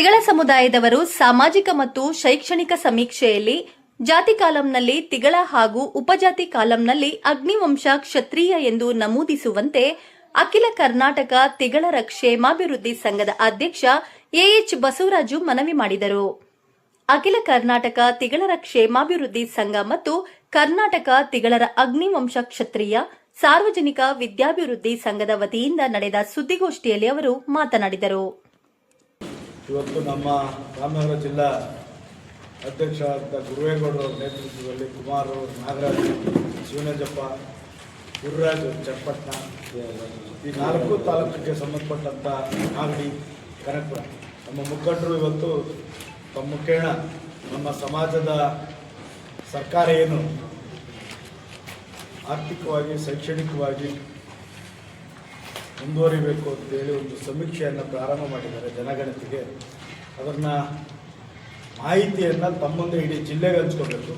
ತಿಗಳ ಸಮುದಾಯದವರು ಸಾಮಾಜಿಕ ಮತ್ತು ಶೈಕ್ಷಣಿಕ ಸಮೀಕ್ಷೆಯಲ್ಲಿ ಜಾತಿ ಕಾಲಂನಲ್ಲಿ ತಿಗಳ ಹಾಗೂ ಉಪಜಾತಿ ಕಾಲಂನಲ್ಲಿ ಅಗ್ನಿವಂಶ ಕ್ಷತ್ರಿಯ ಎಂದು ನಮೂದಿಸುವಂತೆ ಅಖಿಲ ಕರ್ನಾಟಕ ತಿಗಳರ ಕ್ಷೇಮಾಭಿವೃದ್ಧಿ ಸಂಘದ ಅಧ್ಯಕ್ಷ ಎಎಚ್ ಬಸವರಾಜು ಮನವಿ ಮಾಡಿದರು. ಅಖಿಲ ಕರ್ನಾಟಕ ತಿಗಳರ ಕ್ಷೇಮಾಭಿವೃದ್ಧಿ ಸಂಘ ಮತ್ತು ಕರ್ನಾಟಕ ತಿಗಳರ ಅಗ್ನಿವಂಶ ಕ್ಷತ್ರಿಯ ಸಾರ್ವಜನಿಕ ವಿದ್ಯಾಭಿವೃದ್ಧಿ ಸಂಘದ ವತಿಯಿಂದ ನಡೆದ ಸುದ್ದಿಗೋಷ್ಠಿಯಲ್ಲಿ ಅವರು ಮಾತನಾಡಿದರು. ಇವತ್ತು ನಮ್ಮ ರಾಮನಗರ ಜಿಲ್ಲಾ ಅಧ್ಯಕ್ಷರಾದ ಗುರುವೇಗೌಡರ ನೇತೃತ್ವದಲ್ಲಿ ಕುಮಾರ್ ನಾಗರಾಜ್, ಶಿವನಜಪ್ಪ, ಗುರುರಾಜ್ ಚನ್ನಪಟ್ಟಣ ಈ ನಾಲ್ಕು ತಾಲೂಕಿಗೆ ಸಂಬಂಧಪಟ್ಟಂಥ ಮಾಗಡಿ ಕನಕಪುರ. ನಮ್ಮ ಮುಖಂಡರು ಇವತ್ತು ತಮ್ಮ ಮುಖೇಣ ನಮ್ಮ ಸಮಾಜದ ಸರ್ಕಾರ ಏನು? ಆರ್ಥಿಕವಾಗಿ, ಶೈಕ್ಷಣಿಕವಾಗಿ ಮುಂದುವರಿಬೇಕು ಅಂತೇಳಿ ಒಂದು ಸಮೀಕ್ಷೆಯನ್ನು ಪ್ರಾರಂಭ ಮಾಡಿದ್ದಾರೆ ಜನಗಣತಿಗೆ. ಅದನ್ನು ಮಾಹಿತಿಯನ್ನು ಮುಂದೆ ಇಡೀ ಜಿಲ್ಲೆಗೆ ಹಂಚ್ಕೋಬೇಕು.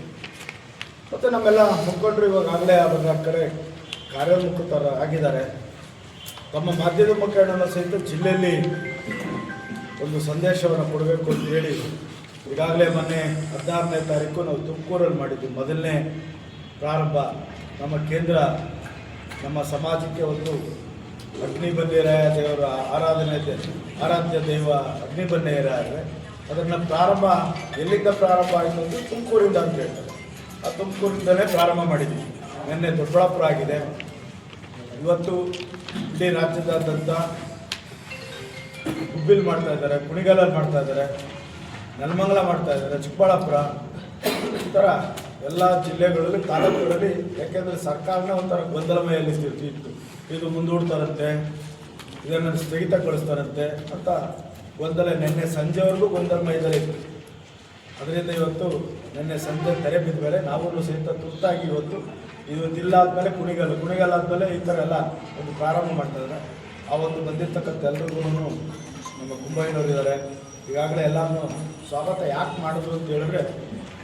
ಮತ್ತು ನಮ್ಮೆಲ್ಲ ಮುಖಂಡರು ಇವಾಗಲೇ ಅದರ ಕಡೆ ಕಾರ್ಯೋನ್ಮುಖತರ ಆಗಿದ್ದಾರೆ. ತಮ್ಮ ಮಾಧ್ಯಮ ಮುಖಂಡನ ಸಹಿತ ಜಿಲ್ಲೆಯಲ್ಲಿ ಒಂದು ಸಂದೇಶವನ್ನು ಕೊಡಬೇಕು ಅಂತ ಹೇಳಿ ಈಗಾಗಲೇ ಮೊನ್ನೆ ಹದಿನಾರನೇ ತಾರೀಕು ನಾವು ತುಮಕೂರಲ್ಲಿ ಮಾಡಿದ್ವಿ ಮೊದಲನೇ ಪ್ರಾರಂಭ. ನಮ್ಮ ಕೇಂದ್ರ, ನಮ್ಮ ಸಮಾಜಕ್ಕೆ ಒಂದು ಅಗ್ನಿಬನ್ನೇರಾಯ ದೇವರ ಆರಾಧನೆ ಆರಾಧ್ಯ ದೈವ ಅಗ್ನಿಬನ್ನೇರಾಯ ಅದನ್ನು ಪ್ರಾರಂಭ, ಎಲ್ಲಿಂದ ಪ್ರಾರಂಭ ಆಯಿತು ಅಂದರೆ ತುಮಕೂರಿಂದ ಅಂತ ಹೇಳ್ತಾರೆ. ಆ ತುಮಕೂರಿಂದಲೇ ಪ್ರಾರಂಭ ಮಾಡಿದ್ವಿ. ನಿನ್ನೆ ದೊಡ್ಡಬಳ್ಳಾಪುರ ಆಗಿದೆ. ಇವತ್ತು ಇಡೀ ರಾಜ್ಯದಾದ್ಯಂತ ಹುಬ್ಬಿಲ್ ಮಾಡ್ತಾ ಇದ್ದಾರೆ, ಕುಣಿಗಲಲ್ಲಿ ಮಾಡ್ತಾ ಇದ್ದಾರೆ, ನೆಲಮಂಗಲ ಮಾಡ್ತಾ ಇದ್ದಾರೆ, ಚಿಕ್ಕಬಳ್ಳಾಪುರ. ಈ ಥರ ಎಲ್ಲ ಜಿಲ್ಲೆಗಳಲ್ಲಿ, ತಾಲೂಕುಗಳಲ್ಲಿ, ಯಾಕೆಂದರೆ ಸರ್ಕಾರನೇ ಒಂಥರ ಗೊಂದಲಮಯಲ್ಲಿ ಇತ್ತು ಇದು ಮುಂದೂಡ್ತಾರಂತೆ, ಇದನ್ನು ಸ್ಥಗಿತಗೊಳಿಸ್ತಾರಂತೆ ಅಂತ ಗೊಂದಲ ನಿನ್ನೆ ಸಂಜೆವರೆಗೂ ಗೊಂದಲಮಯದಲ್ಲಿ ಇತ್ತು. ಅದರಿಂದ ಇವತ್ತು ನಿನ್ನೆ ಸಂಜೆ ತೆರೆ ಬಿದ್ದ ಮೇಲೆ ನಾವು ಸಹಿತ ತುರ್ತಾಗಿ ಇವತ್ತು ಇವತ್ತಿಲ್ಲ ಆದಮೇಲೆ ಕುಣಿಗಲ್ ಕುಣಿಗಲ್ ಆದಮೇಲೆ ಈ ಥರ ಎಲ್ಲ ಒಂದು ಪ್ರಾರಂಭ ಮಾಡ್ತಾ ಇದ್ದಾರೆ ಆ ಒಂದು ಬಂದಿರ್ತಕ್ಕಂಥ ನಮ್ಮ ಕುಂಬೈನವರು ಇದ್ದಾರೆ. ಈಗಾಗಲೇ ಎಲ್ಲರೂ ಸ್ವಾಗತ ಯಾಕೆ ಮಾಡಿದ್ರು ಅಂತ ಹೇಳಿದ್ರೆ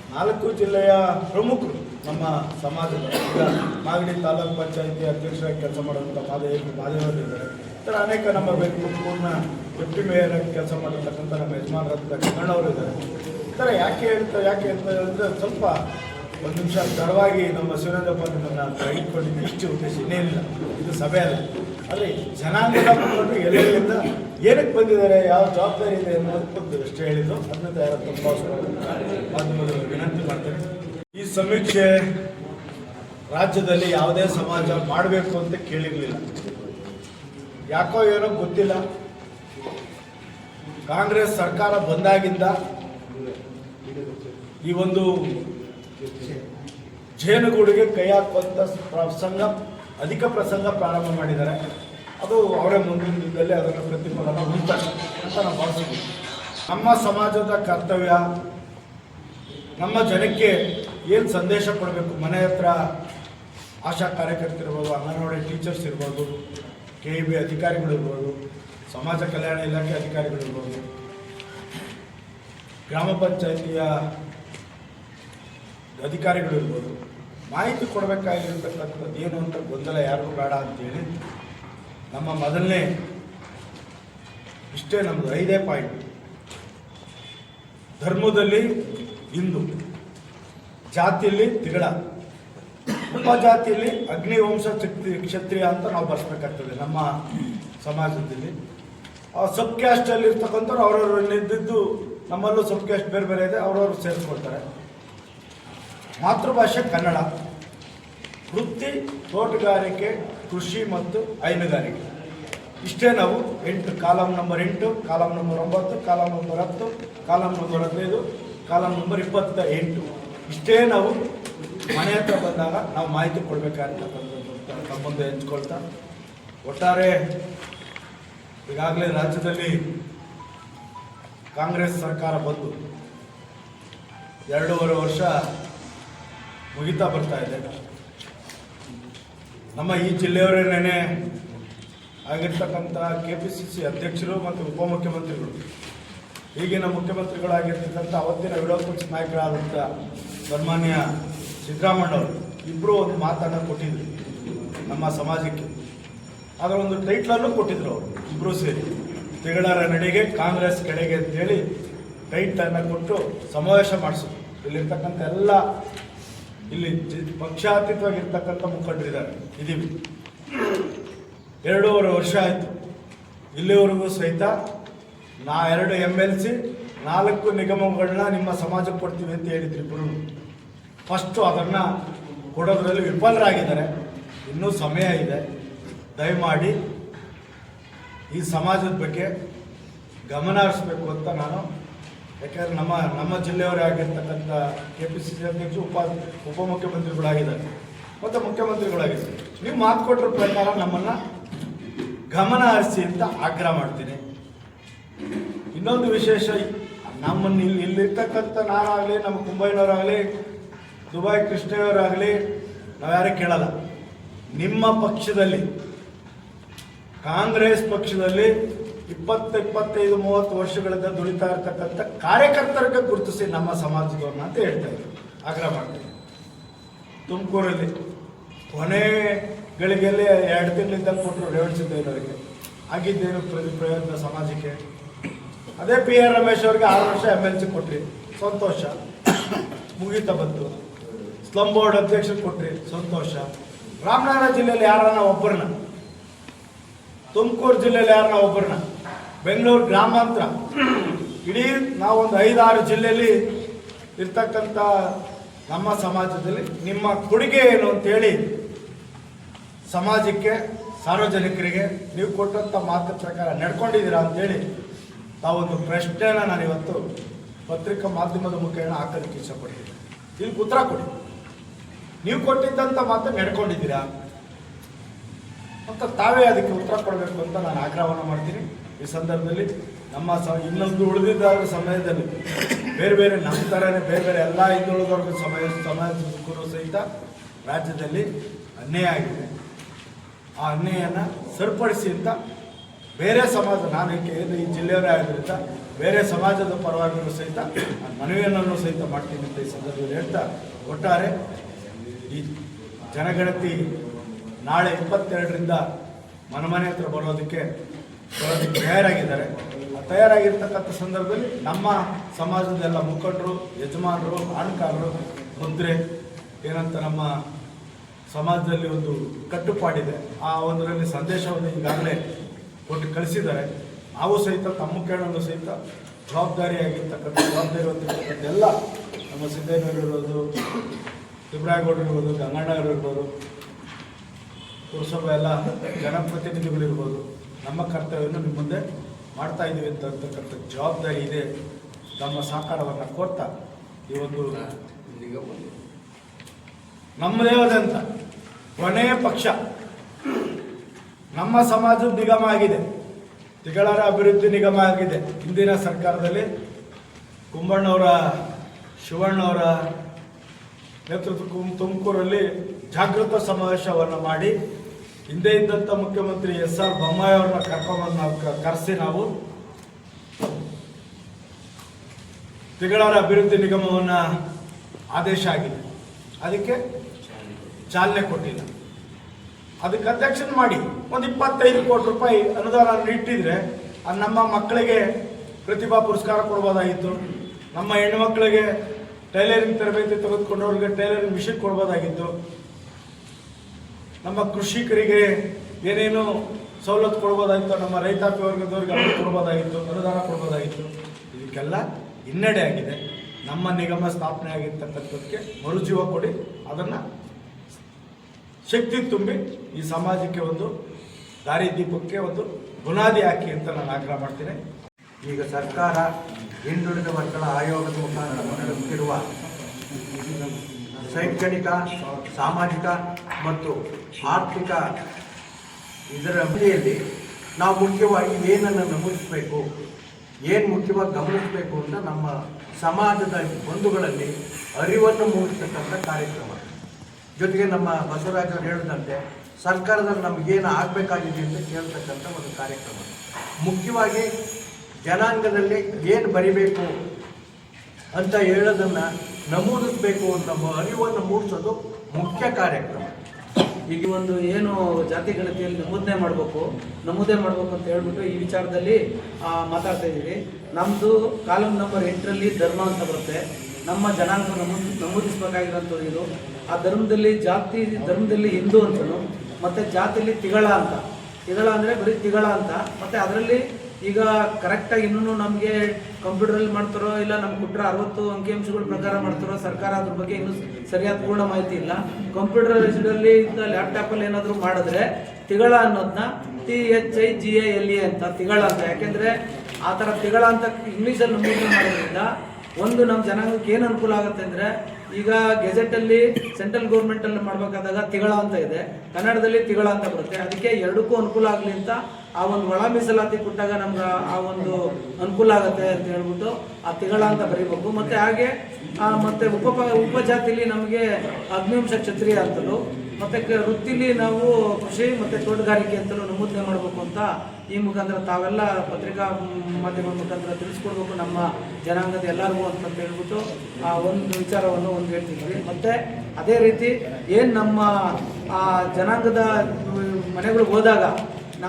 ನಾಲ್ಕು ಜಿಲ್ಲೆಯ ಪ್ರಮುಖರು ನಮ್ಮ ಸಮಾಜದ ಈಗ ಮಾಗಡಿ ತಾಲೂಕು ಪಂಚಾಯಿತಿ ಅಧ್ಯಕ್ಷರಾಗಿ ಕೆಲಸ ಮಾಡುವಂಥ ಮಾದೇವ್ ಮಾದೇವರು ಇದ್ದಾರೆ ಇತರ ಅನೇಕ ನಮ್ಮ ಬೆಂಗಳೂರಿನ ಡೆಪ್ಟಿ ಮೇಯರ್ ಕೆಲಸ ಮಾಡಿರ್ತಕ್ಕಂಥ ನಮ್ಮ ಯಜಮಾನರಾದ ಕಣ್ಣವರು ಇದ್ದಾರೆ ಈ ಥರ ಯಾಕೆ ಅಂತ ಯಾಕೆ ಅಂತ ಹೇಳಿದ್ರೆ ಸ್ವಲ್ಪ ಒಂದು ನಿಮಿಷ, ತಡವಾಗಿ ನಮ್ಮ ಶಿವನಂದಪ್ಪ ನಿಮ್ಮನ್ನು ತೆಗೆದುಕೊಂಡಿದ್ದು ಇಷ್ಟು ಉದ್ದೇಶ. ಇನ್ನೇನಿಲ್ಲ ಇದು ಸಭೆ ಅಲ್ಲ. ಅಲ್ಲಿ ಜನಾಂಗದ ಮುಖಂಡರು ಎಲ್ಲೆಲ್ಲಿಂದ ಏನಕ್ಕೆ ಬಂದಿದ್ದಾರೆ, ಯಾವ ಜವಾಬ್ದಾರಿ ಇದೆ ಅನ್ನೋದು ಅಷ್ಟೇ ಹೇಳಿದ್ದು. ಅದನ್ನ ತಯಾರ ತುಂಬ ಮಾಧ್ಯಮದಲ್ಲಿ ವಿನಂತಿ ಮಾಡ್ತೇನೆ. ಈ ಸಮೀಕ್ಷೆ ರಾಜ್ಯದಲ್ಲಿ ಯಾವುದೇ ಸಮಾಜ ಮಾಡಬೇಕು ಅಂತ ಕೇಳಿರಲಿಲ್ಲ. ಯಾಕೋ ಏನೋ ಗೊತ್ತಿಲ್ಲ. ಕಾಂಗ್ರೆಸ್ ಸರ್ಕಾರ ಬಂದಾಗಿಂದ ಈ ಒಂದು ಜೇನುಗೂಡಿಗೆ ಕೈ ಹಾಕುವಂಥ ಪ್ರಸಂಗ, ಅಧಿಕ ಪ್ರಸಂಗ ಪ್ರಾರಂಭ ಮಾಡಿದ್ದಾರೆ. ಅದು ಅವರೇ ಮುಂದಿನ ಅದರ ಪ್ರತಿಫಲನ ಉಂಟು ಅಂತ ನಾವು ಭಾವಿಸ್ತೀವಿ. ನಮ್ಮ ಸಮಾಜದ ಕರ್ತವ್ಯ, ನಮ್ಮ ಜನಕ್ಕೆ ಏನು ಸಂದೇಶ ಕೊಡಬೇಕು? ಮನೆ ಹತ್ರ ಆಶಾ ಕಾರ್ಯಕರ್ತರಿರ್ಬೋದು ಅಂಗನವಾಡಿ ಟೀಚರ್ಸ್ ಇರ್ಬೋದು, ಕೆ ಇ ಬಿ ಅಧಿಕಾರಿಗಳಿರ್ಬೋದು ಸಮಾಜ ಕಲ್ಯಾಣ ಇಲಾಖೆ ಅಧಿಕಾರಿಗಳಿರ್ಬೋದು ಗ್ರಾಮ ಪಂಚಾಯಿತಿಯ ಅಧಿಕಾರಿಗಳಿರ್ಬೋದು ಮಾಹಿತಿ ಕೊಡಬೇಕಾಗಿರ್ತಕ್ಕಂಥದ್ದು ಏನು ಅಂತ ಗೊಂದಲ ಯಾರಿಗೂ ಬೇಡ ಅಂತೇಳಿ ನಮ್ಮ ಮೊದಲನೇ ಇಷ್ಟೇ ನಮ್ಮದು ಐದೇ ಪಾಯಿಂಟ್. ಧರ್ಮದಲ್ಲಿ ಹಿಂದೂ, ಜಾತಿಯಲ್ಲಿ ತಿಗಳ, ಉಪಜಾತಿಯಲ್ಲಿ ಅಗ್ನಿವಂಶ ಕ್ಷತ್ರಿ, ಕ್ಷತ್ರಿಯ ಅಂತ ನಾವು ಬರ್ಸ್ಬೇಕಾಗ್ತದೆ ನಮ್ಮ ಸಮಾಜದಲ್ಲಿ. ಸಬ್ ಕ್ಯಾಸ್ಟಲ್ಲಿ ಇರ್ತಕ್ಕಂಥವ್ರು ಅವ್ರವ್ರು ನಿಂತಿದ್ದು ನಮ್ಮಲ್ಲೂ ಸಬ್ ಕ್ಯಾಸ್ಟ್ ಬೇರೆ ಬೇರೆ ಇದೆ, ಅವ್ರವ್ರು ಸೇರಿಸ್ಕೊಳ್ತಾರೆ. ಮಾತೃಭಾಷೆ ಕನ್ನಡ. ವೃತ್ತಿ, ತೋಟಗಾರಿಕೆ, ಕೃಷಿ ಮತ್ತು ಹೈನುಗಾರಿಕೆ. ಇಷ್ಟೇ ನಾವು ಎಂಟು ಕಾಲಮ್ ನಂಬರ್ ಎಂಟು ಕಾಲಮ್ ನಂಬರ್ ಒಂಬತ್ತು ಕಾಲಮ್ ನಂಬರ್ ಹತ್ತು ಕಾಲಮ್ ನಂಬರ್ ಹದಿನೈದು ಕಾಲಮ್ ನಂಬರ್ ಇಪ್ಪತ್ತ ಎಂಟು. ಇಷ್ಟೇ ನಾವು ಮನೆ ಹತ್ರ ಬಂದಾಗ ನಾವು ಮಾಹಿತಿ ಕೊಡಬೇಕಾಗಿರ್ತಕ್ಕಂಥದ್ದು ಸಂಬಂಧ ಹಂಚ್ಕೊಳ್ತಾ. ಒಟ್ಟಾರೆ ಈಗಾಗಲೇ ರಾಜ್ಯದಲ್ಲಿ ಕಾಂಗ್ರೆಸ್ ಸರ್ಕಾರ ಬಂದು ಎರಡೂವರೆ ವರ್ಷ ಮುಗಿತಾ ಬರ್ತಾ ಇದೆ. ನಮ್ಮ ಈ ಜಿಲ್ಲೆಯವರೇನೇ ಆಗಿರ್ತಕ್ಕಂಥ ಕೆ ಪಿ ಸಿ ಸಿ ಅಧ್ಯಕ್ಷರು ಮತ್ತು ಉಪಮುಖ್ಯಮಂತ್ರಿಗಳು. ಈಗಿನ ಮುಖ್ಯಮಂತ್ರಿಗಳಾಗಿರ್ತಕ್ಕಂಥ ಅವತ್ತಿನ ವಿರೋಧ ಪಕ್ಷ ನಾಯಕರಾದಂಥ ಸನ್ಮಾನ್ಯ ಸಿದ್ದರಾಮಣ್ಣವರು ಇಬ್ಬರು ಒಂದು ಮಾತನ್ನು ಕೊಟ್ಟಿದ್ರು ನಮ್ಮ ಸಮಾಜಕ್ಕೆ. ಅದರ ಒಂದು ಟೈಟ್ಲನ್ನು ಕೊಟ್ಟಿದ್ರು ಅವರು ಇಬ್ಬರು ಸೇರಿ. ತಿಗಳರ ನಡೆಗೆ ಕಾಂಗ್ರೆಸ್ ಕಡೆಗೆ ಅಂತೇಳಿ ಟೈಟ್ಲನ್ನು ಕೊಟ್ಟು ಸಮಾವೇಶ ಮಾಡಿಸಿದ್ರು. ಇಲ್ಲಿರ್ತಕ್ಕಂಥ ಎಲ್ಲ ಇಲ್ಲಿ ಪಕ್ಷಾತೀತವಾಗಿರ್ತಕ್ಕಂಥ ಮುಖಂಡರಿದ್ದಾರೆ. ಇದೀವಿ. ಎರಡೂವರೆ ವರ್ಷ ಆಯಿತು. ಇಲ್ಲಿವರೆಗೂ ಸಹಿತ ನಾ ಎರಡು ಎಂ ಎಲ್ ಸಿ ನಾಲ್ಕು ನಿಗಮಗಳನ್ನ ನಿಮ್ಮ ಸಮಾಜಕ್ಕೆ ಕೊಡ್ತೀವಿ ಅಂತ ಹೇಳಿದ್ರಿ ಇಬ್ಬರು ಫಸ್ಟು ಅದನ್ನು ಕೊಡೋದ್ರಲ್ಲಿ ವಿಫಲರಾಗಿದ್ದಾರೆ. ಇನ್ನೂ ಸಮಯ ಇದೆ. ದಯಮಾಡಿ ಈ ಸಮಾಜದ ಬಗ್ಗೆ ಗಮನ ಹರಿಸ್ಬೇಕು ಅಂತ ನಾನು ಯಾಕಂದ್ರೆ ನಮ್ಮ ನಮ್ಮ ಜಿಲ್ಲೆಯವರೇ ಆಗಿರ್ತಕ್ಕಂಥ ಕೆ ಪಿ ಸಿ ಸಿ ಅಧ್ಯಕ್ಷರು, ಉಪ ಉಪಮುಖ್ಯಮಂತ್ರಿಗಳಾಗಿದ್ದಾರೆ ಮತ್ತು ಮುಖ್ಯಮಂತ್ರಿಗಳಾಗಿದ್ದಾರೆ. ನೀವು ಮಾತು ಕೊಟ್ಟರ ಪ್ರಕಾರ ನಮ್ಮನ್ನು ಗಮನ ಹರಿಸಿ ಅಂತ ಆಗ್ರಹ ಮಾಡ್ತೀನಿ. ಇನ್ನೊಂದು ವಿಶೇಷ, ನಮ್ಮನ್ನು ಇಲ್ಲಿ, ಇಲ್ಲಿರ್ತಕ್ಕಂಥ ನಾನಾಗಲಿ ನಮ್ಮ ಕುಂಬೈನವರಾಗಲಿ ದುಬೈ ನಾವು ಯಾರೂ ಕೇಳಲ್ಲ. ನಿಮ್ಮ ಪಕ್ಷದಲ್ಲಿ, ಕಾಂಗ್ರೆಸ್ ಪಕ್ಷದಲ್ಲಿ ಇಪ್ಪತ್ತು ಇಪ್ಪತ್ತೈದು ಮೂವತ್ತು ವರ್ಷಗಳಿಂದ ದುಡಿತಾ ಇರ್ತಕ್ಕಂಥ ಕಾರ್ಯಕರ್ತರಿಗೆ ಗುರುತಿಸಿ ನಮ್ಮ ಸಮಾಜದವ್ರನ್ನ ಅಂತ ಹೇಳ್ತಾ ಇದ್ರು. ಆಗ್ರಹ ಮಾಡ್ತೀನಿ ತುಮಕೂರಲ್ಲಿ ಕೊನೆ ಗಳಿಗೆಯಲ್ಲಿ ಎರಡು ತಿಂಗಳಿಂದ ಕೊಟ್ಟರು ರೇವಣ್ ಸಿದ್ದಯ್ಯನವರಿಗೆ. ಆಗಿದ್ದೇನು ಪ್ರತಿ ಪ್ರಯತ್ನ ಸಮಾಜಕ್ಕೆ? ಅದೇ ಪಿ ಆರ್ ರಮೇಶ್ ಅವರಿಗೆ ಆರು ವರ್ಷ ಎಂ ಎಲ್ ಸಿ ಕೊಟ್ರಿ, ಸಂತೋಷ. ಮುಗೀತಾ ಬಂತು. ಸ್ಲಮ್ ಬೋರ್ಡ್ ಅಧ್ಯಕ್ಷರು ಕೊಟ್ರಿ, ಸಂತೋಷ. ರಾಮನಗರ ಜಿಲ್ಲೆಯಲ್ಲಿ ಯಾರನ್ನ ಒಬ್ಬರನ್ನ? ತುಮಕೂರು ಜಿಲ್ಲೆಯಲ್ಲಿ ಯಾರನ್ನ ಒಬ್ಬರನ್ನ? ಬೆಂಗಳೂರು ಗ್ರಾಮಾಂತರ. ಇಡೀ ನಾವೊಂದು ಐದಾರು ಜಿಲ್ಲೆಯಲ್ಲಿ ಇರ್ತಕ್ಕಂಥ ನಮ್ಮ ಸಮಾಜದಲ್ಲಿ ನಿಮ್ಮ ಕೊಡುಗೆ ಏನು ಅಂತೇಳಿ ಸಮಾಜಕ್ಕೆ, ಸಾರ್ವಜನಿಕರಿಗೆ ನೀವು ಕೊಟ್ಟಂಥ ಮಾತು ಪ್ರಕಾರ ನಡ್ಕೊಂಡಿದ್ದೀರಾ ಅಂತೇಳಿ ತಾವೊಂದು ಪ್ರಶ್ನೆನ ನಾನು ಇವತ್ತು ಪತ್ರಿಕಾ ಮಾಧ್ಯಮದ ಮುಖೇನ ಹಾಕೋದಕ್ಕೆ ಇಷ್ಟಪಡ್ತೀನಿ. ಇಲ್ಲಿ ಉತ್ತರ ಕೊಡಿ. ನೀವು ಕೊಟ್ಟಿದ್ದಂಥ ಮಾತು ನಡ್ಕೊಂಡಿದ್ದೀರಾ ಅಂತ ತಾವೇ ಅದಕ್ಕೆ ಉತ್ತರ ಕೊಡಬೇಕು ಅಂತ ನಾನು ಆಗ್ರಹವನ್ನು ಮಾಡ್ತೀನಿ. ಈ ಸಂದರ್ಭದಲ್ಲಿ ನಮ್ಮ ಸ ಇನ್ನೊಂದು ಉಳಿದಿದ್ದ ಸಮಯದಲ್ಲಿ ಬೇರೆ ಬೇರೆ ನಮ್ಮ ಥರನೇ ಬೇರೆ ಬೇರೆ ಎಲ್ಲ ಹಿಂದುಳಿದವ್ರಿಗೂ ಸಮಯ ಸಮಾಜಕ್ಕೂ ಸಹಿತ ರಾಜ್ಯದಲ್ಲಿ ಅನ್ಯಾಯ ಆಗಿದೆ. ಆ ಅನ್ಯಾಯನ ಸರಿಪಡಿಸಿ ಅಂತ ಬೇರೆ ಸಮಾಜ, ನಾನು ಏನು ಈ ಜಿಲ್ಲೆಯವರೇ ಆಗಿದ್ದರಿಂದ ಬೇರೆ ಸಮಾಜದ ಪರವಾಗಿಯೂ ಸಹಿತ ನಾನು ಮನವಿಯನ್ನು ಸಹಿತ ಮಾಡ್ತೀನಿ ಅಂತ ಈ ಸಂದರ್ಭದಲ್ಲಿ ಹೇಳ್ತಾ ಒಟ್ಟಾರೆ ಈ ಜನಗಣತಿ ನಾಳೆ ಇಪ್ಪತ್ತೆರಡರಿಂದ ಮನಮನೆ ಮನೆ ಹತ್ರ ಬರೋದಕ್ಕೆ ಬರೋದಕ್ಕೆ ತಯಾರಾಗಿದ್ದಾರೆ. ತಯಾರಾಗಿರ್ತಕ್ಕಂಥ ಸಂದರ್ಭದಲ್ಲಿ ನಮ್ಮ ಸಮಾಜದ ಎಲ್ಲ ಮುಖಂಡರು, ಯಜಮಾನರು, ಆಣ್ಕಾರರು ಮುದ್ರೆ ಏನಂತ ನಮ್ಮ ಸಮಾಜದಲ್ಲಿ ಒಂದು ಕಟ್ಟುಪಾಡಿದೆ. ಆ ಒಂದರಲ್ಲಿ ಸಂದೇಶವನ್ನು ಈಗಾಗಲೇ ಕೊಟ್ಟು ಕಳಿಸಿದ್ದಾರೆ. ನಾವು ಸಹಿತ, ತಮ್ಮ ಕೇಳಲು ಸಹಿತ ಜವಾಬ್ದಾರಿಯಾಗಿರ್ತಕ್ಕಂಥ ಜವಾಬ್ದಾರಿ ಹೊತ್ತಿರ್ತಕ್ಕಂಥ ಎಲ್ಲ ನಮ್ಮ ಸಿದ್ದೇಶ್ವರ ಇರ್ಬೋದು ತಿಬ್ರಾಯಗೌಡರು ಇರ್ಬೋದು, ಗಂಗಣ್ಣ ಇರ್ಬೋದು, ಪುರಸಭೆ ಎಲ್ಲ ಜನಪ್ರತಿನಿಧಿಗಳಿರ್ಬೋದು ನಮ್ಮ ಕರ್ತವ್ಯವನ್ನು ನಿಮ್ಮ ಮುಂದೆ ಮಾಡ್ತಾ ಇದ್ದೀವಿ ಅಂತಕ್ಕಂಥ ಜವಾಬ್ದಾರಿ ಇದೆ. ನಮ್ಮ ಸಹಕಾರವನ್ನು ಕೋರ್ತಾ ಈ ಒಂದು ನಮ್ಮದೇ ಆದಂಥ ಕೊನೆಯ ಪಕ್ಷ. ನಮ್ಮ ಸಮಾಜ ನಿಗಮ ಆಗಿದೆ. ತಿಗಳರ ಅಭಿವೃದ್ಧಿ ನಿಗಮ ಆಗಿದೆ. ಹಿಂದಿನ ಸರ್ಕಾರದಲ್ಲಿ ಕುಂಬಣ್ಣವರ, ಶಿವಣ್ಣವರ ನೇತೃತ್ವ ತುಮಕೂರಲ್ಲಿ ಜಾಗೃತ ಸಮಾವೇಶವನ್ನು ಮಾಡಿ ಹಿಂದೆ ಇದ್ದಂಥ ಮುಖ್ಯಮಂತ್ರಿ ಎಸ್ ಆರ್ ಬೊಮ್ಮಾಯಿ ಅವ್ರನ್ನ ಕರ್ಕೊಂಬಂದು ನಾವು ಕರೆಸಿ ನಾವು. ತಿಗಳರ ಅಭಿವೃದ್ಧಿ ನಿಗಮವನ್ನ ಆದೇಶ ಆಗಿದೆ. ಅದಕ್ಕೆ ಚಾಲನೆ ಕೊಟ್ಟಿಲ್ಲ. ಅದಕ್ಕೆ ಅಧ್ಯಕ್ಷನ್ ಮಾಡಿ ಒಂದು ಇಪ್ಪತ್ತೈದು ಕೋಟಿ ರೂಪಾಯಿ ಅನುದಾನ ಇಟ್ಟಿದ್ರೆ ಅದು ನಮ್ಮ ಮಕ್ಕಳಿಗೆ ಪ್ರತಿಭಾ ಪುರಸ್ಕಾರ ಕೊಡ್ಬೋದಾಗಿತ್ತು. ನಮ್ಮ ಹೆಣ್ಮಕ್ಳಿಗೆ ಟೈಲರಿಂಗ್ ತರಬೇತಿ ತೆಗೆದುಕೊಂಡವ್ರಿಗೆ ಟೈಲರಿಂಗ್ ಮಿಷಿನ್ ಕೊಡ್ಬೋದಾಗಿತ್ತು. ನಮ್ಮ ಕೃಷಿಕರಿಗೆ ಏನೇನು ಸವಲತ್ತು ಕೊಡ್ಬೋದಾಗಿತ್ತು ನಮ್ಮ ರೈತಾಪಿ ವರ್ಗದವ್ರಿಗೆ ಅವರು ಕೊಡ್ಬೋದಾಗಿತ್ತು ಅನುದಾನ ಕೊಡ್ಬೋದಾಗಿತ್ತು ಇದಕ್ಕೆಲ್ಲ ಹಿನ್ನಡೆ ಆಗಿದೆ. ನಮ್ಮ ನಿಗಮ ಸ್ಥಾಪನೆ ಆಗಿರ್ತಕ್ಕಂಥದ್ದಕ್ಕೆ ಮರುಜೀವ ಕೊಡಿ, ಅದನ್ನು ಶಕ್ತಿ ತುಂಬಿ ಈ ಸಮಾಜಕ್ಕೆ ಒಂದು ದಾರಿದೀಪಕ್ಕೆ ಒಂದು ಬುನಾದಿ ಹಾಕಿ ಅಂತ ನಾನು ಆಗ್ರಹ ಮಾಡ್ತೀನಿ. ಈಗ ಸರ್ಕಾರ ಹಿಂದುಳಿದ ವರ್ಗಗಳ ಆಯೋಗದ ಮುಖಾಂತರ ನಡೆಸುತ್ತಿರುವ ಶೈಕ್ಷಣಿಕ, ಸಾಮಾಜಿಕ ಮತ್ತು ಆರ್ಥಿಕ ಇದರ ಅಭಿವೃದ್ಧಿಯಲ್ಲಿ ನಾವು ಮುಖ್ಯವಾಗಿ ಏನನ್ನು ನಮೂದಿಸಬೇಕು, ಏನು ಮುಖ್ಯವಾಗಿ ಗಮನಿಸಬೇಕು ಅಂತ ನಮ್ಮ ಸಮಾಜದ ಬಂಧುಗಳಲ್ಲಿ ಅರಿವನ್ನು ಮೂಡಿಸ್ತಕ್ಕಂಥ ಕಾರ್ಯಕ್ರಮ. ಜೊತೆಗೆ ನಮ್ಮ ಬಸವರಾಜ್ ಅವರು ಹೇಳಿದಂತೆ, ಸರ್ಕಾರದಲ್ಲಿ ನಮಗೇನು ಆಗಬೇಕಾಗಿದೆ ಅಂತ ಕೇಳ್ತಕ್ಕಂಥ ಒಂದು ಕಾರ್ಯಕ್ರಮ. ಮುಖ್ಯವಾಗಿ ಜನಾಂಗದಲ್ಲಿ ಏನು ಬರಿಬೇಕು ಅಂತ ಹೇಳೋದನ್ನು ನಮೂದಿಸಬೇಕು ಅಂತ ಅರಿವನ್ನು ಮೂಡಿಸೋದು ಮುಖ್ಯ ಕಾರ್ಯಕ್ರಮ. ಈಗ ಒಂದು ಏನು ಜಾತಿ ಗಣತಿಯಲ್ಲಿ ನಮೂದನೆ ಮಾಡಬೇಕು ನಮೂದೆ ಮಾಡಬೇಕು ಅಂತ ಹೇಳ್ಬಿಟ್ಟು ಈ ವಿಚಾರದಲ್ಲಿ ಮಾತಾಡ್ತಾ ಇದ್ದೀವಿ. ನಮ್ಮದು ಕಾಲಮ್ ನಂಬರ್ ಎಂಟರಲ್ಲಿ ಧರ್ಮ ಅಂತ ಬರುತ್ತೆ. ನಮ್ಮ ಜನಾಂಗ ನಮೂದ್ ನಮೂದಿಸಬೇಕಾಗಿರೋಂಥದ್ದು ಇದು. ಆ ಧರ್ಮದಲ್ಲಿ ಜಾತಿ, ಧರ್ಮದಲ್ಲಿ ಹಿಂದೂ ಅಂತನು, ಮತ್ತು ಜಾತಿಯಲ್ಲಿ ತಿಗಳ ಅಂತ. ತಿಗಳ ಅಂದರೆ ಬರೀ ತಿಗಳ ಅಂತ, ಮತ್ತು ಅದರಲ್ಲಿ ಈಗ ಕರೆಕ್ಟಾಗಿ ಇನ್ನೂ ನಮಗೆ ಕಂಪ್ಯೂಟರಲ್ಲಿ ಮಾಡ್ತಾರೋ ಇಲ್ಲ ನಮ್ಗೆ ಕೊಟ್ಟರೆ ಅರವತ್ತು ಅಂಕಿಅಂಶಗಳ ಪ್ರಕಾರ ಮಾಡ್ತಾರೋ ಸರ್ಕಾರ ಅದ್ರ ಬಗ್ಗೆ ಇನ್ನೂ ಸರಿಯಾದ ಪೂರ್ಣ ಮಾಹಿತಿ ಇಲ್ಲ. ಕಂಪ್ಯೂಟರೈಸ್ಡಲ್ಲಿ ಲ್ಯಾಪ್ಟಾಪಲ್ಲಿ ಏನಾದರೂ ಮಾಡಿದ್ರೆ ತಿಗಳ ಅನ್ನೋದನ್ನ T H I G A L A ಅಂತ, ತಿಗಳ ಅಂತ. ಯಾಕೆಂದರೆ ಆ ಥರ ತಿಗಳ ಅಂತ ಇಂಗ್ಲೀಷಲ್ಲಿ ನಮೂದನೆ ಮಾಡೋದ್ರಿಂದ ಒಂದು ನಮ್ಮ ಜನಾಂಗಕ್ಕೆ ಏನು ಅನುಕೂಲ ಆಗುತ್ತೆ ಅಂದರೆ ಈಗ ಗೆಜೆಟಲ್ಲಿ ಸೆಂಟ್ರಲ್ ಗೌರ್ಮೆಂಟಲ್ಲಿ ಮಾಡಬೇಕಾದಾಗ ತಿಗಳ ಅಂತ ಇದೆ. ಕನ್ನಡದಲ್ಲಿ ತಿಗಳ ಅಂತ ಬರುತ್ತೆ. ಅದಕ್ಕೆ ಎರಡಕ್ಕೂ ಅನುಕೂಲ ಆಗಲಿ ಅಂತ ಆ ಒಂದು ಒಳ ಮೀಸಲಾತಿ ಕೊಟ್ಟಾಗ ನಮ್ಗೆ ಆ ಒಂದು ಅನುಕೂಲ ಆಗುತ್ತೆ ಅಂತ ಹೇಳ್ಬಿಟ್ಟು ಆ ತಿಗಳ ಅಂತ ಬರೀಬೇಕು. ಮತ್ತೆ ಹಾಗೆ ಮತ್ತೆ ಉಪ ಉಪಜಾತಿಲಿ ನಮಗೆ ಅಗ್ನಿವಂಶ ಕ್ಷತ್ರಿಯ ಅಂತಲೂ, ಮತ್ತೆ ವೃತ್ತಿಲಿ ನಾವು ಕೃಷಿ ಮತ್ತೆ ತೋಟಗಾರಿಕೆ ಅಂತಲೂ ನಮೂದನೆ ಮಾಡಬೇಕು ಅಂತ ಈ ಮುಖಾಂತರ ತಾವೆಲ್ಲ ಪತ್ರಿಕಾ ಮಾಧ್ಯಮದ ಮುಖಾಂತರ ತಿಳಿಸ್ಕೊಡ್ಬೇಕು ನಮ್ಮ ಜನಾಂಗದ ಎಲ್ಲರಿಗೂ ಅಂತ ಹೇಳ್ಬಿಟ್ಟು ಆ ಒಂದು ವಿಚಾರವನ್ನು ಒಂದು ಹೇಳ್ತಿದ್ವಿ. ಮತ್ತೆ ಅದೇ ರೀತಿ ಏನು ನಮ್ಮ, ಆ, ಜನಾಂಗದ ಮನೆಗಳಿಗೆ ಹೋದಾಗ ಆ,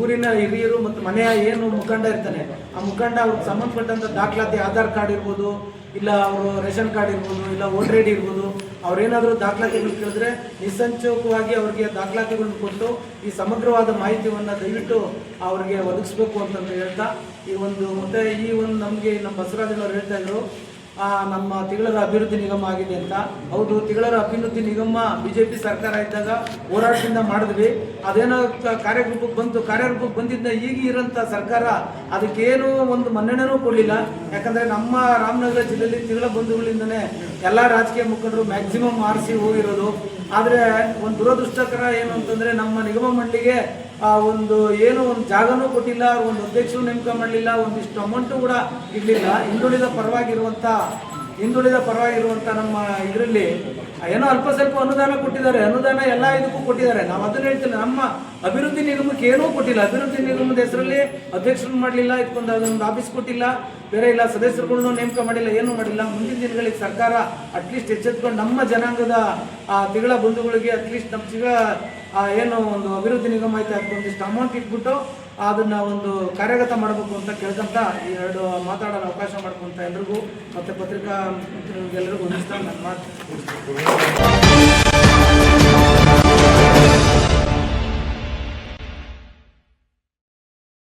ಊರಿನ ಹಿರಿಯರು ಮತ್ತು ಮನೆಯ ಏನು ಮುಖಂಡ ಇರ್ತಾನೆ, ಆ ಮುಖಂಡ ಅವ್ರಿಗೆ ಸಂಬಂಧಪಟ್ಟಂಥ ದಾಖಲಾತಿ ಆಧಾರ್ ಕಾರ್ಡ್ ಇರ್ಬೋದು, ಇಲ್ಲ ಅವರು ರೇಷನ್ ಕಾರ್ಡ್ ಇರ್ಬೋದು, ಇಲ್ಲ ವೋಟರ್ ಐ ಡಿ ಇರ್ಬೋದು, ಅವ್ರೇನಾದರೂ ದಾಖಲಾತಿಗಳು ಕೇಳಿದ್ರೆ ನಿಸ್ಸಂಚಕವಾಗಿ ಅವ್ರಿಗೆ ದಾಖಲಾತಿಗಳನ್ನು ಕೊಟ್ಟು ಈ ಸಮಗ್ರವಾದ ಮಾಹಿತಿಯನ್ನು ದಯವಿಟ್ಟು ಅವ್ರಿಗೆ ಒದಗಿಸ್ಬೇಕು ಅಂತಂದು ಹೇಳ್ತಾ, ಈ ಒಂದು ಮತ್ತೆ ಈ ಒಂದು ನಮಗೆ ನಮ್ಮ ಬಸವರಾಜನವರು ಹೇಳ್ತಾ ಇದ್ರು ನಮ್ಮ ತಿಗಳರ ಅಭಿವೃದ್ಧಿ ನಿಗಮ ಆಗಿದೆ ಅಂತ. ಹೌದು ತಿಗಳರ ಅಭಿವೃದ್ಧಿ ನಿಗಮ ಬಿಜೆಪಿ ಸರ್ಕಾರ ಇದ್ದಾಗ ಹೋರಾಟದಿಂದ ಮಾಡಿದ್ವಿ. ಅದೇನೋ ಕಾರ್ಯರೂಪಕ್ಕೆ ಬಂತು, ಕಾರ್ಯರೂಪಕ್ಕೆ ಬಂದಿದ್ದ ಈಗ ಇರೋಂಥ ಸರ್ಕಾರ ಅದಕ್ಕೇನು ಒಂದು ಮನ್ನಣೆನೂ ಕೊಡಲಿಲ್ಲ. ಯಾಕಂದ್ರೆ ನಮ್ಮ ರಾಮನಗರ ಜಿಲ್ಲೆಯಲ್ಲಿ ತಿಗಳ ಬಂಧುಗಳಿಂದನೇ ಎಲ್ಲ ರಾಜಕೀಯ ಮುಖಂಡರು ಮ್ಯಾಕ್ಸಿಮಮ್ ಆರಿಸಿ ಹೋಗಿರೋದು. ಆದರೆ ಒಂದು ದುರದೃಷ್ಟಕರ ಏನು ಅಂತಂದ್ರೆ ನಮ್ಮ ನಿಗಮ ಮಂಡಳಿಗೆ ಆ ಒಂದು ಏನು ಒಂದು ಜಾಗನೂ ಕೊಟ್ಟಿಲ್ಲ, ಒಂದು ಅಧ್ಯಕ್ಷರು ನೇಮಕ ಮಾಡಲಿಲ್ಲ, ಒಂದಿಷ್ಟು ಅಮೌಂಟು ಕೂಡ ಇರಲಿಲ್ಲ. ಹಿಂದುಳಿದ ಪರವಾಗಿರುವಂಥ ಹಿಂದುಳಿದ ಪರವಾಗಿರುವಂಥ ನಮ್ಮ ಇದರಲ್ಲಿ ಏನೋ ಅಲ್ಪ ಸ್ವಲ್ಪ ಅನುದಾನ ಕೊಟ್ಟಿದ್ದಾರೆ, ಅನುದಾನ ಎಲ್ಲ ಇದಕ್ಕೂ ಕೊಟ್ಟಿದ್ದಾರೆ. ನಾವು ಅದನ್ನ ಹೇಳ್ತಿಲ್ಲ. ನಮ್ಮ ಅಭಿವೃದ್ಧಿ ನಿಗಮಕ್ಕೆ ಏನೂ ಕೊಟ್ಟಿಲ್ಲ. ಅಭಿವೃದ್ಧಿ ನಿಗಮದ ಹೆಸರಲ್ಲಿ ಅಧ್ಯಕ್ಷರು ಮಾಡಲಿಲ್ಲ ಇದಕ್ಕೊಂದು ಅದೊಂದು ಆಫೀಸ್ ಕೊಟ್ಟಿಲ್ಲ, ಬೇರೆ ಇಲ್ಲ, ಸದಸ್ಯರುಗಳನ್ನು ನೇಮಕ ಮಾಡಿಲ್ಲ, ಏನೂ ಮಾಡಿಲ್ಲ. ಮುಂದಿನ ದಿನಗಳಿಗೆ ಸರ್ಕಾರ ಅಟ್ಲೀಸ್ಟ್ ಎಚ್ಚೆತ್ಕೊಂಡು ನಮ್ಮ ಜನಾಂಗದ, ಆ, ತಿಗಳ ಬಂಧುಗಳಿಗೆ ಅಟ್ಲೀಸ್ಟ್ ನಮ್ಮ ಸಿಗ ಏನು ಒಂದು ಅಭಿವೃದ್ಧಿ ನಿಗಮ ಐತೆ, ಅದಕ್ಕೊಂದಿಷ್ಟು ಅಮೌಂಟ್ ಇಟ್ಬಿಟ್ಟು ಅದನ್ನ ಒಂದು ಕಾರ್ಯಗತ ಮಾಡಬೇಕು ಅಂತ ಕೇಳ್ಕೊಂತ ಈ ಎರಡು ಮಾತಾಡೋಣ ಅವಕಾಶ ಮಾಡ್ಕೊಂತ ಎಲ್ರಿಗೂ ಮತ್ತೆ ಪತ್ರಿಕಾ ಮಿತ್ರರಿಗೆಲ್ಲರಿಗೂ ನನ್ನ ಮಾತು.